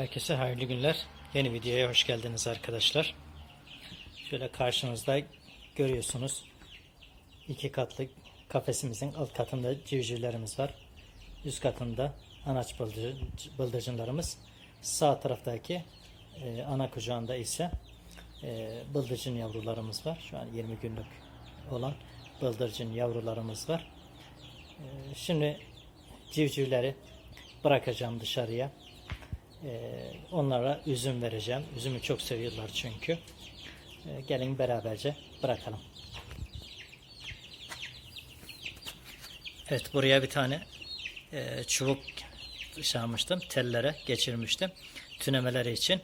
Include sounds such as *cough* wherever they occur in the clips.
Herkese hayırlı günler. Yeni videoya hoş geldiniz arkadaşlar. Şöyle karşınızda görüyorsunuz. iki katlı kafesimizin alt katında civcivlerimiz var. Üst katında anaç bıldır, bıldırcınlarımız. Sağ taraftaki e, ana kucağında ise e, bıldırcın yavrularımız var. Şu an 20 günlük olan bıldırcın yavrularımız var. E, şimdi civcivleri bırakacağım dışarıya. Ee, onlara üzüm vereceğim. Üzümü çok seviyorlar çünkü. Ee, gelin beraberce bırakalım. Evet buraya bir tane e, çubuk yapmıştım. Tellere geçirmiştim. Tünemeleri için.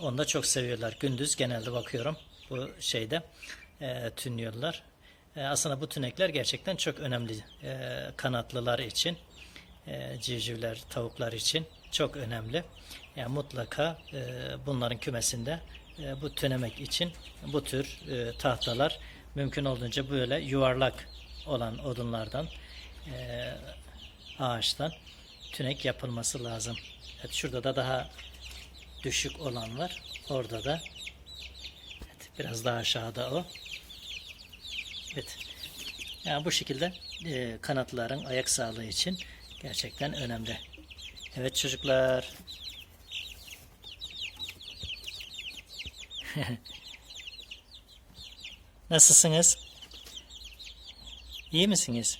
Onu da çok seviyorlar. Gündüz genelde bakıyorum bu şeyde e, tünlüyorlar. E, aslında bu tünekler gerçekten çok önemli e, kanatlılar için e, civcivler, tavuklar için çok önemli. Yani mutlaka e, bunların kümesinde e, bu tünemek için bu tür e, tahtalar mümkün olduğunca böyle yuvarlak olan odunlardan e, ağaçtan tünek yapılması lazım. Evet, şurada da daha düşük olan var. Orada da evet, biraz daha aşağıda o. Evet. Yani bu şekilde e, kanatların ayak sağlığı için gerçekten önemli. Evet çocuklar. *laughs* Nasılsınız? İyi misiniz?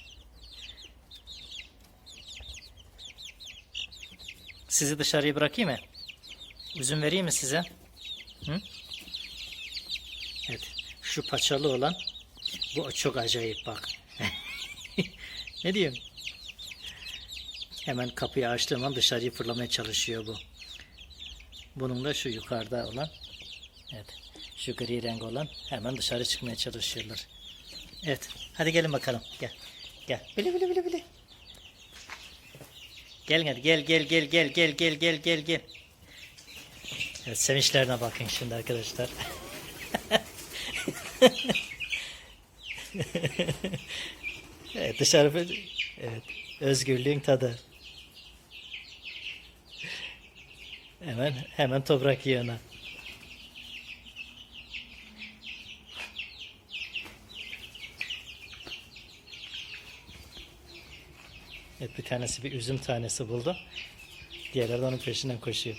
Sizi dışarıya bırakayım mı? Üzüm vereyim mi size? Hı? Evet. Şu paçalı olan bu çok acayip bak. *laughs* ne diyeyim? Hemen kapıyı açtığım an dışarıyı fırlamaya çalışıyor bu. Bunun da şu yukarıda olan evet şu gri renk olan hemen dışarı çıkmaya çalışıyorlar. Evet hadi gelin bakalım gel. Gel. Bili bili bili bili. Gel hadi gel gel gel gel gel gel gel gel gel. Evet sevinçlerine bakın şimdi arkadaşlar. *laughs* evet dışarı evet özgürlüğün tadı. Hemen hemen toprak yığına. Evet bir tanesi bir üzüm tanesi buldu. Diğerleri de onun peşinden koşuyor.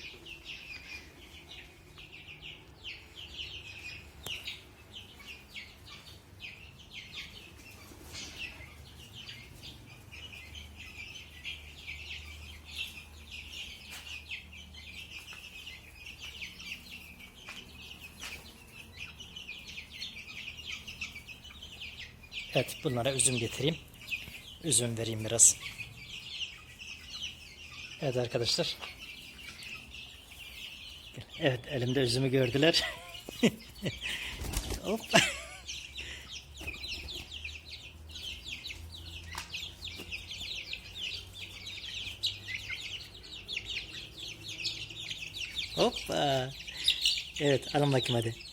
Evet bunlara üzüm getireyim. Üzüm vereyim biraz. Evet arkadaşlar. Evet elimde üzümü gördüler. *laughs* Hop. Hoppa. Evet alın bakayım hadi.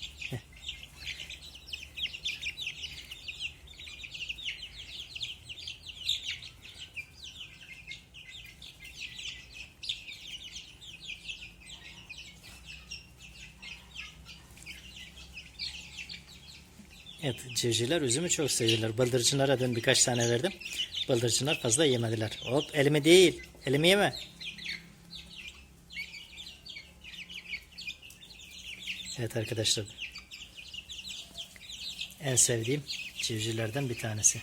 Evet, civcivler üzümü çok seviyorlar. Bıldırcınlara dün birkaç tane verdim. Bıldırcınlar fazla yemediler. Hop elimi değil. Elimi yeme. Evet arkadaşlar. En sevdiğim civcivlerden bir tanesi.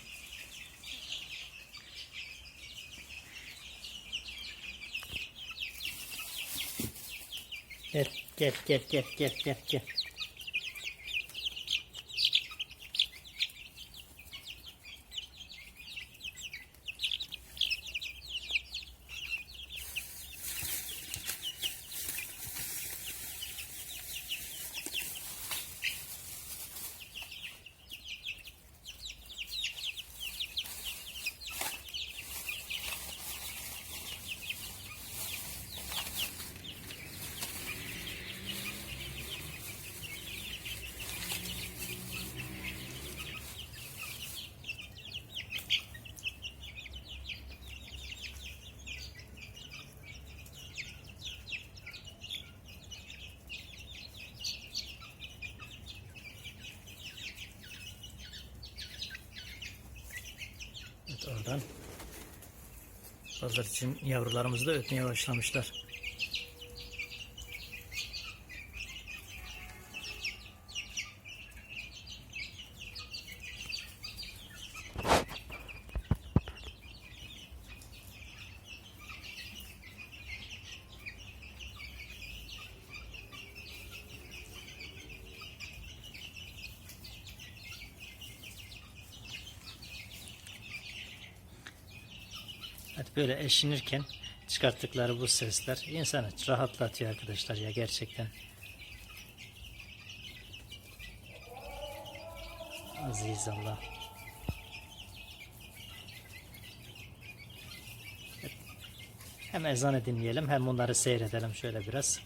Gel gel gel gel gel gel. Oradan bıldırcın yavrularımız da ötmeye başlamışlar. Evet, böyle eşinirken çıkarttıkları bu sesler insanı rahatlatıyor arkadaşlar ya gerçekten. Aziz Allah. Hem ezanı dinleyelim hem bunları seyredelim şöyle biraz.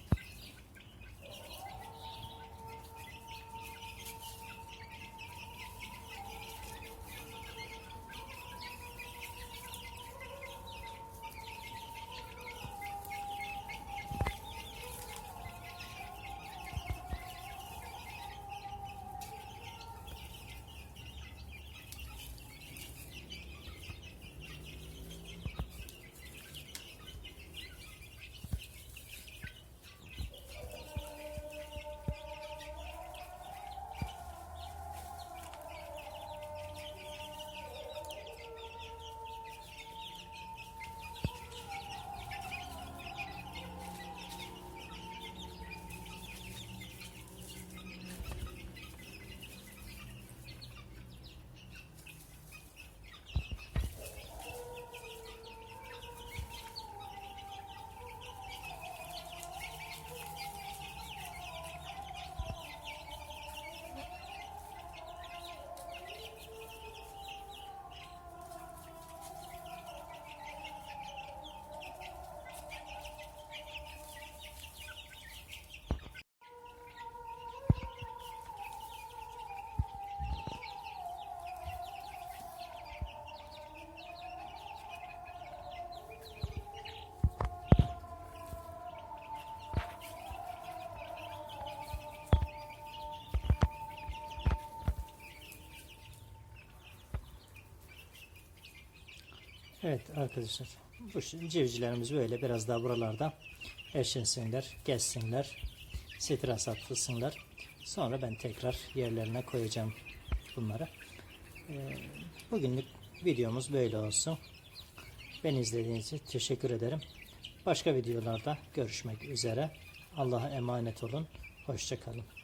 Evet arkadaşlar bu civcivlerimiz böyle biraz daha buralarda eşinsinler, gezsinler, stres atılsınlar. Sonra ben tekrar yerlerine koyacağım bunları. Ee, bugünlük videomuz böyle olsun. Beni izlediğiniz için teşekkür ederim. Başka videolarda görüşmek üzere. Allah'a emanet olun. Hoşçakalın.